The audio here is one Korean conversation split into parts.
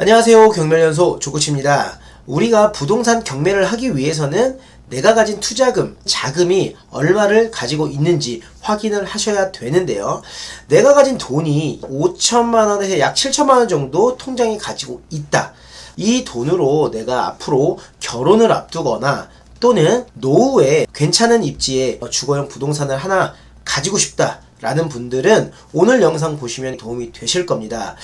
안녕하세요. 경매연소 조코치입니다. 우리가 부동산 경매를 하기 위해서는 내가 가진 투자금, 자금이 얼마를 가지고 있는지 확인을 하셔야 되는데요. 내가 가진 돈이 5천만 원에서 약 7천만 원 정도 통장에 가지고 있다. 이 돈으로 내가 앞으로 결혼을 앞두거나 또는 노후에 괜찮은 입지에 주거용 부동산을 하나 가지고 싶다. 라는 분들은 오늘 영상 보시면 도움이 되실 겁니다.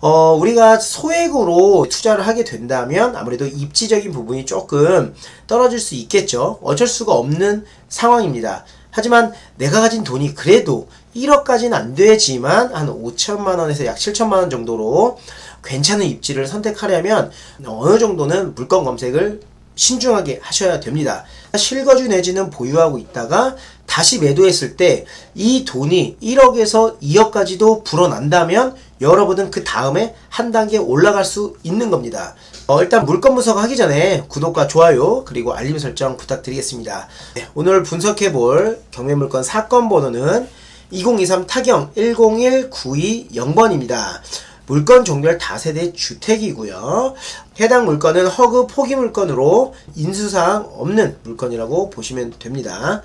어, 우리가 소액으로 투자를 하게 된다면 아무래도 입지적인 부분이 조금 떨어질 수 있겠죠. 어쩔 수가 없는 상황입니다. 하지만 내가 가진 돈이 그래도 1억까지는 안 되지만 한 5천만 원에서 약 7천만 원 정도로 괜찮은 입지를 선택하려면 어느 정도는 물건 검색을 신중하게 하셔야 됩니다. 실거주 내지는 보유하고 있다가 다시 매도했을 때 이 돈이 1억에서 2억까지도 불어난다면 여러분은 그 다음에 한 단계 올라갈 수 있는 겁니다. 어, 일단 물건 분석 하기 전에 구독과 좋아요 그리고 알림 설정 부탁드리겠습니다. 네, 오늘 분석해 볼 경매 물건 사건 번호는 2023 타경 101920번입니다. 물건 종별 다세대 주택이고요. 해당 물건은 허그 포기 물건으로 인수사항 없는 물건이라고 보시면 됩니다.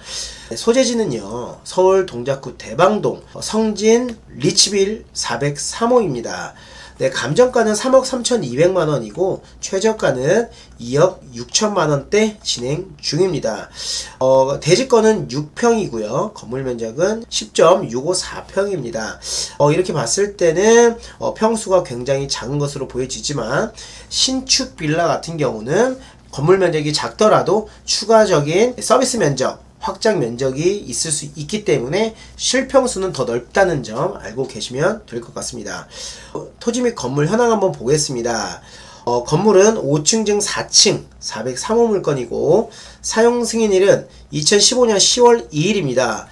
소재지는요. 서울 동작구 대방동 성진 리치빌 403호입니다. 네, 감정가는 3억 3,200만 원이고 최저가는 2억 6천만 원대 진행 중입니다. 어, 대지권은 6평이고요. 건물 면적은 10.654평입니다. 어, 이렇게 봤을 때는 어, 평수가 굉장히 작은 것으로 보여지지만 신축 빌라 같은 경우는 건물 면적이 작더라도 추가적인 서비스 면적 확장 면적이 있을 수 있기 때문에 실평수는 더 넓다는 점 알고 계시면 될 것 같습니다. 어, 토지 및 건물 현황 한번 보겠습니다. 어, 건물은 5층 중 4층 403호 물건이고 사용 승인일은 2015년 10월 2일입니다.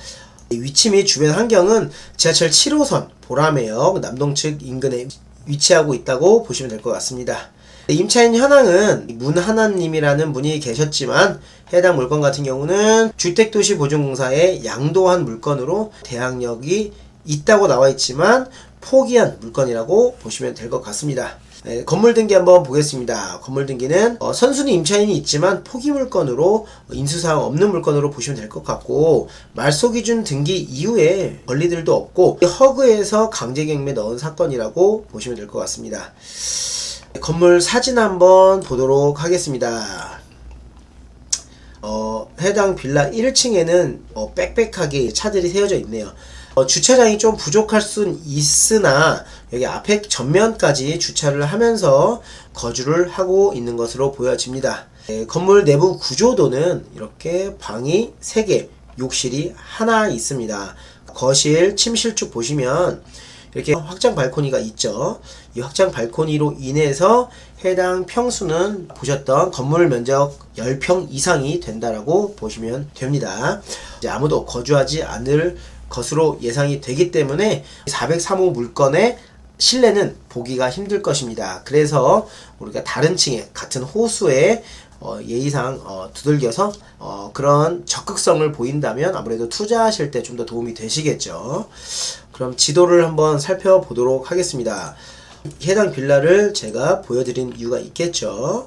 위치 및 주변 환경은 지하철 7호선 보라매역 남동측 인근에 위치하고 있다고 보시면 될 것 같습니다. 임차인 현황은 문하나님이라는 분이 계셨지만 해당 물건 같은 경우는 주택도시보증공사의 양도한 물건으로 대항력이 있다고 나와 있지만 포기한 물건이라고 보시면 될 것 같습니다. 네, 건물 등기 한번 보겠습니다. 건물 등기는 어, 선순위 임차인이 있지만 포기 물건으로 인수사항 없는 물건으로 보시면 될 것 같고 말소 기준 등기 이후에 권리들도 없고 허그에서 강제경매 넣은 사건이라고 보시면 될 것 같습니다. 건물 사진 한번 보도록 하겠습니다. 어, 해당 빌라 1층에는 어, 빽빽하게 차들이 세워져 있네요. 어, 주차장이 좀 부족할 순 있으나 여기 앞에 전면까지 주차를 하면서 거주를 하고 있는 것으로 보여집니다. 네, 건물 내부 구조도는 이렇게 방이 3개, 욕실이 하나 있습니다. 거실, 침실 쪽 보시면 이렇게 확장 발코니가 있죠. 이 확장 발코니로 인해서 해당 평수는 보셨던 건물 면적 10평 이상이 된다라고 보시면 됩니다. 이제 아무도 거주하지 않을 것으로 예상이 되기 때문에 403호 물건의 실내는 보기가 힘들 것입니다. 그래서 우리가 다른 층에 같은 호수에 어, 예의상 어, 두들겨서 어, 그런 적극성을 보인다면 아무래도 투자하실 때 좀 더 도움이 되시겠죠. 그럼 지도를 한번 살펴보도록 하겠습니다. 해당 빌라를 제가 보여드린 이유가 있겠죠.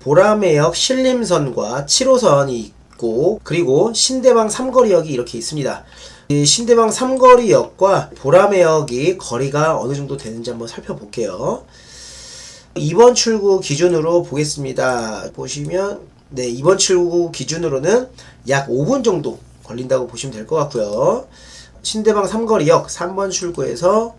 보라매역 신림선과 7호선이 있고 그리고 신대방 삼거리역이 이렇게 있습니다. 이 신대방 삼거리역과 보라매역이 거리가 어느 정도 되는지 한번 살펴볼게요. 이번 출구 기준으로 보겠습니다. 보시면 네 이번 출구 기준으로는 약 5분 정도 걸린다고 보시면 될 것 같고요. 신대방 삼거리역 3번 출구에서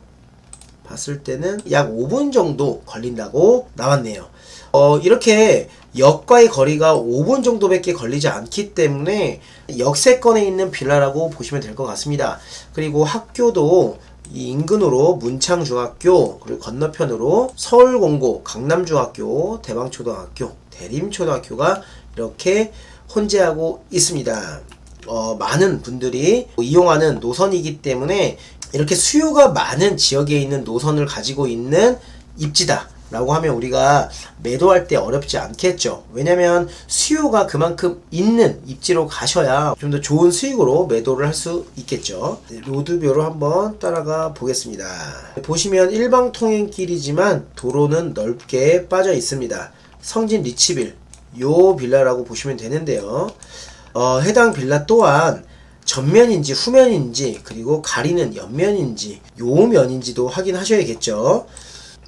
봤을 때는 약 5분 정도 걸린다고 나왔네요. 어, 이렇게 역과의 거리가 5분 정도밖에 걸리지 않기 때문에 역세권에 있는 빌라라고 보시면 될 것 같습니다. 그리고 학교도 이 인근으로 문창중학교 그리고 건너편으로 서울공고, 강남중학교, 대방초등학교, 대림초등학교가 이렇게 혼재하고 있습니다. 어, 많은 분들이 이용하는 노선이기 때문에 이렇게 수요가 많은 지역에 있는 노선을 가지고 있는 입지다 라고 하면 우리가 매도할 때 어렵지 않겠죠. 왜냐면 수요가 그만큼 있는 입지로 가셔야 좀 더 좋은 수익으로 매도를 할 수 있겠죠. 네, 로드뷰로 한번 따라가 보겠습니다. 보시면 일방통행길이지만 도로는 넓게 빠져 있습니다. 성진 리치빌 요 빌라라고 보시면 되는데요. 어, 해당 빌라 또한 전면인지 후면인지 그리고 가리는 옆면인지 요 면인지도 확인하셔야겠죠.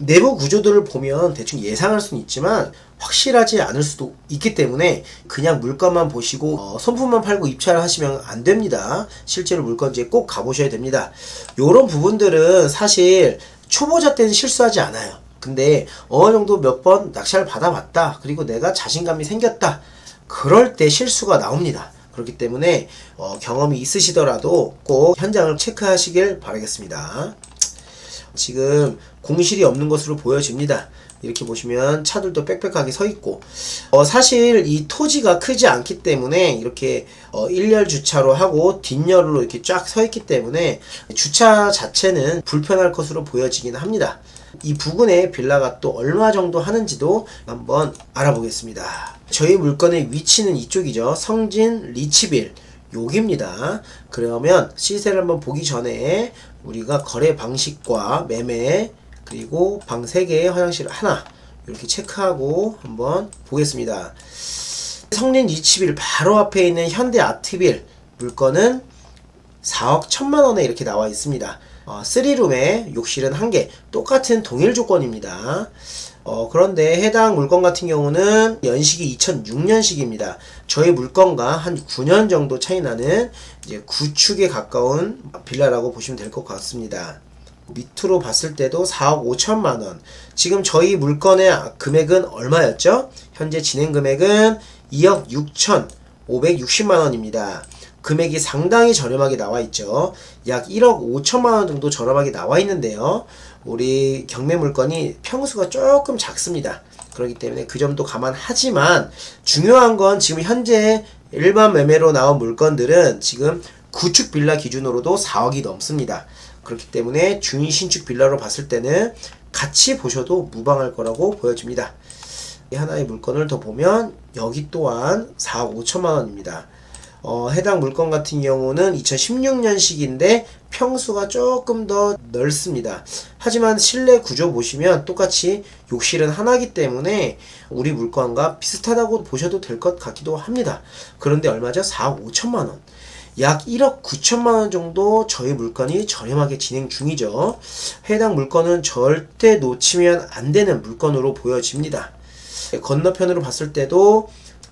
내부 구조들을 보면 대충 예상할 수는 있지만 확실하지 않을 수도 있기 때문에 그냥 물건만 보시고 어, 손품만 팔고 입찰을 하시면 안 됩니다. 실제로 물건지에 꼭 가보셔야 됩니다. 요런 부분들은 사실 초보자 때는 실수하지 않아요. 근데 어느 정도 몇 번 낙찰을 받아봤다. 그리고 내가 자신감이 생겼다. 그럴 때 실수가 나옵니다. 그렇기 때문에 어, 경험이 있으시더라도 꼭 현장을 체크하시길 바라겠습니다. 지금 공실이 없는 것으로 보여집니다. 이렇게 보시면 차들도 빽빽하게 서 있고 어, 사실 이 토지가 크지 않기 때문에 이렇게 어, 1열 주차로 하고 뒷열로 이렇게 쫙 서 있기 때문에 주차 자체는 불편할 것으로 보여지긴 합니다. 이 부근에 빌라가 또 얼마 정도 하는지도 한번 알아보겠습니다. 저희 물건의 위치는 이쪽이죠. 성진 리치빌 여기입니다. 그러면 시세를 한번 보기 전에 우리가 거래 방식과 매매 그리고 방 3개 화장실 하나 이렇게 체크하고 한번 보겠습니다. 성린 리치빌 바로 앞에 있는 현대 아트빌 물건은 4억 1천만 원에 이렇게 나와 있습니다. 어, 3룸에 욕실은 1개 똑같은 동일 조건입니다. 어, 그런데 해당 물건 같은 경우는 연식이 2006년식입니다. 저희 물건과 한 9년 정도 차이 나는 이제 구축에 가까운 빌라라고 보시면 될 것 같습니다. 밑으로 봤을 때도 4억 5천만 원. 지금 저희 물건의 금액은 얼마였죠? 현재 진행 금액은 2억 6천 560만 원입니다. 금액이 상당히 저렴하게 나와 있죠. 약 1억 5천만 원 정도 저렴하게 나와 있는데요. 우리 경매 물건이 평수가 조금 작습니다. 그렇기 때문에 그 점도 감안하지만 중요한 건 지금 현재 일반 매매로 나온 물건들은 지금 구축 빌라 기준으로도 4억이 넘습니다. 그렇기 때문에 준신축 빌라로 봤을 때는 같이 보셔도 무방할 거라고 보여집니다. 이 하나의 물건을 더 보면 여기 또한 4억 5천만 원입니다. 어, 해당 물건 같은 경우는 2016년식인데 평수가 조금 더 넓습니다. 하지만 실내 구조 보시면 똑같이 욕실은 하나기 때문에 우리 물건과 비슷하다고 보셔도 될 것 같기도 합니다. 그런데 얼마죠? 4억 5천만 원. 약 1억 9천만 원 정도 저희 물건이 저렴하게 진행 중이죠. 해당 물건은 절대 놓치면 안 되는 물건으로 보여집니다. 건너편으로 봤을 때도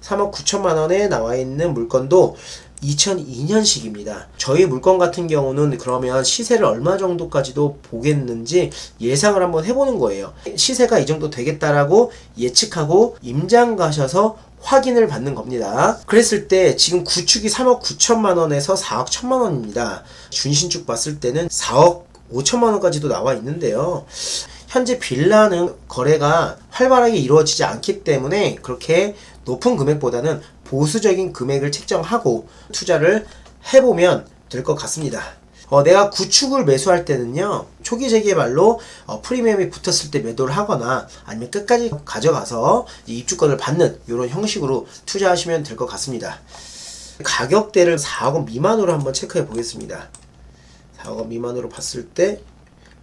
3억 9천만 원에 나와 있는 물건도 2002년식입니다. 저희 물건 같은 경우는 그러면 시세를 얼마 정도까지도 보겠는지 예상을 한번 해보는 거예요. 시세가 이 정도 되겠다라고 예측하고 임장 가셔서 확인을 받는 겁니다. 그랬을 때 지금 구축이 3억 9천만 원에서 4억 1천만 원입니다. 준신축 봤을 때는 4억 5천만 원까지도 나와 있는데요. 현재 빌라는 거래가 활발하게 이루어지지 않기 때문에 그렇게 높은 금액보다는 보수적인 금액을 책정하고 투자를 해보면 될 것 같습니다. 어, 내가 구축을 매수할 때는요, 초기 재개 말로 어, 프리미엄이 붙었을 때 매도를 하거나 아니면 끝까지 가져가서 입주권을 받는 이런 형식으로 투자하시면 될 것 같습니다. 가격대를 4억 원 미만으로 한번 체크해 보겠습니다. 4억 원 미만으로 봤을 때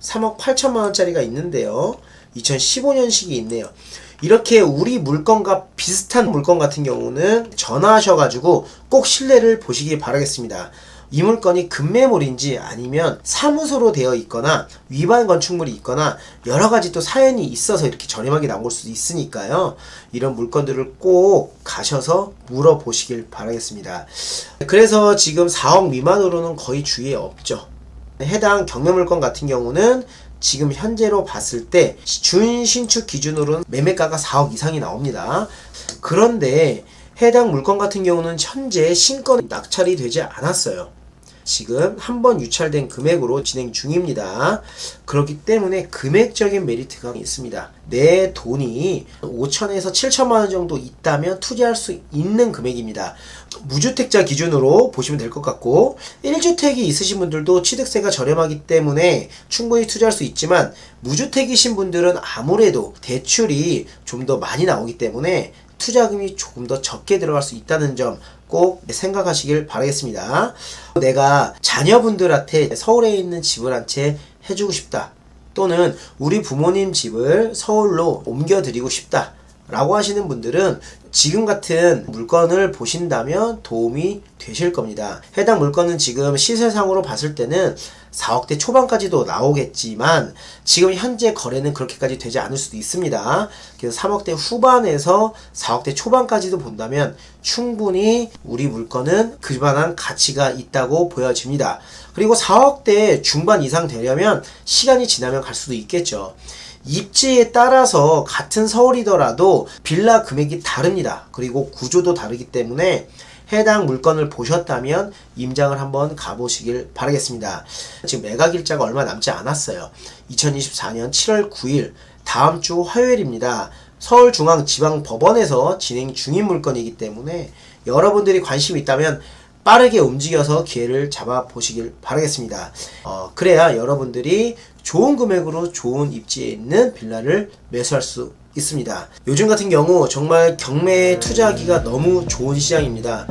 3억 8천만 원짜리가 있는데요. 2015년식이 있네요. 이렇게 우리 물건과 비슷한 물건 같은 경우는 전화하셔가지고 꼭 실내를 보시기 바라겠습니다. 이 물건이 급매물인지 아니면 사무소로 되어 있거나 위반 건축물이 있거나 여러 가지 또 사연이 있어서 이렇게 저렴하게 나올 수도 있으니까요. 이런 물건들을 꼭 가셔서 물어보시길 바라겠습니다. 그래서 지금 4억 미만으로는 거의 주위에 없죠. 해당 경매 물건 같은 경우는 지금 현재로 봤을 때 준신축 기준으로는 매매가가 4억 이상이 나옵니다. 그런데 해당 물건 같은 경우는 현재 신권 낙찰이 되지 않았어요. 지금 한 번 유찰된 금액으로 진행 중입니다. 그렇기 때문에 금액적인 메리트가 있습니다. 내 돈이 5천에서 7천만 원 정도 있다면 투자할 수 있는 금액입니다. 무주택자 기준으로 보시면 될 것 같고 1주택이 있으신 분들도 취득세가 저렴하기 때문에 충분히 투자할 수 있지만 무주택이신 분들은 아무래도 대출이 좀 더 많이 나오기 때문에 투자금이 조금 더 적게 들어갈 수 있다는 점 꼭 생각하시길 바라겠습니다. 내가 자녀분들한테 서울에 있는 집을 한 채 해주고 싶다. 또는 우리 부모님 집을 서울로 옮겨드리고 싶다. 라고 하시는 분들은 지금 같은 물건을 보신다면 도움이 되실 겁니다. 해당 물건은 지금 시세상으로 봤을 때는 4억대 초반까지도 나오겠지만 지금 현재 거래는 그렇게까지 되지 않을 수도 있습니다. 그래서 3억대 후반에서 4억대 초반까지도 본다면 충분히 우리 물건은 그만한 가치가 있다고 보여집니다. 그리고 4억대 중반 이상 되려면 시간이 지나면 갈 수도 있겠죠. 입지에 따라서 같은 서울이더라도 빌라 금액이 다릅니다. 그리고 구조도 다르기 때문에 해당 물건을 보셨다면 임장을 한번 가보시길 바라겠습니다. 지금 매각 일자가 얼마 남지 않았어요. 2024년 7월 9일 다음 주 화요일입니다. 서울중앙지방법원에서 진행 중인 물건이기 때문에 여러분들이 관심이 있다면 빠르게 움직여서 기회를 잡아 보시길 바라겠습니다. 어, 그래야 여러분들이 좋은 금액으로 좋은 입지에 있는 빌라를 매수할 수 있습니다. 요즘 같은 경우 정말 경매 투자하기가 너무 좋은 시장입니다.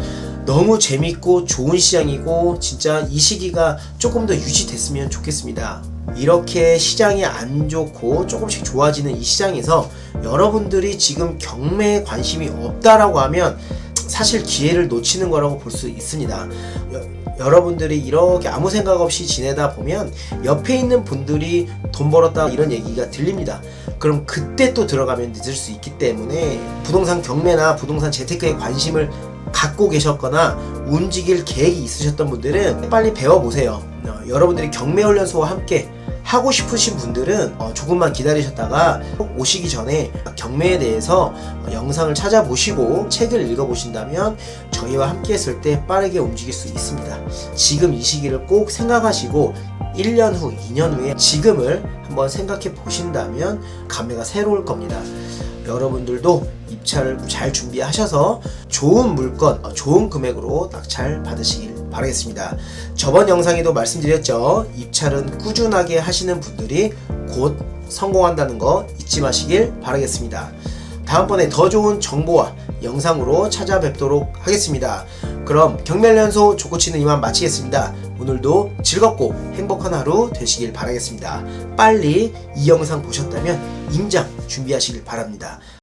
너무 재밌고 좋은 시장이고 진짜 이 시기가 조금 더 유지됐으면 좋겠습니다. 이렇게 시장이 안 좋고 조금씩 좋아지는 이 시장에서 여러분들이 지금 경매에 관심이 없다라고 하면 사실 기회를 놓치는 거라고 볼 수 있습니다. 여, 러분들이 이렇게 아무 생각 없이 지내다 보면 옆에 있는 분들이 돈 벌었다 이런 얘기가 들립니다. 그럼 그때 또 들어가면 늦을 수 있기 때문에 부동산 경매나 부동산 재테크에 관심을 갖고 계셨거나 움직일 계획이 있으셨던 분들은 빨리 배워보세요. 어, 여러분들이 경매훈련소와 함께 하고 싶으신 분들은 어, 조금만 기다리셨다가 꼭 오시기 전에 경매에 대해서 어, 영상을 찾아보시고 책을 읽어보신다면 저희와 함께 했을 때 빠르게 움직일 수 있습니다. 지금 이 시기를 꼭 생각하시고 1년 후, 2년 후에 지금을 한번 생각해 보신다면 감회가 새로울 겁니다. 여러분들도 입찰을 잘 준비하셔서 좋은 물건, 어, 좋은 금액으로 낙찰 받으시길 바라겠습니다. 저번 영상에도 말씀드렸죠. 입찰은 꾸준하게 하시는 분들이 곧 성공한다는 거 잊지 마시길 바라겠습니다. 다음번에 더 좋은 정보와 영상으로 찾아뵙도록 하겠습니다. 그럼 경멸연소 조코치는 이만 마치겠습니다. 오늘도 즐겁고 행복한 하루 되시길 바라겠습니다. 빨리 이 영상 보셨다면 임장 준비하시길 바랍니다.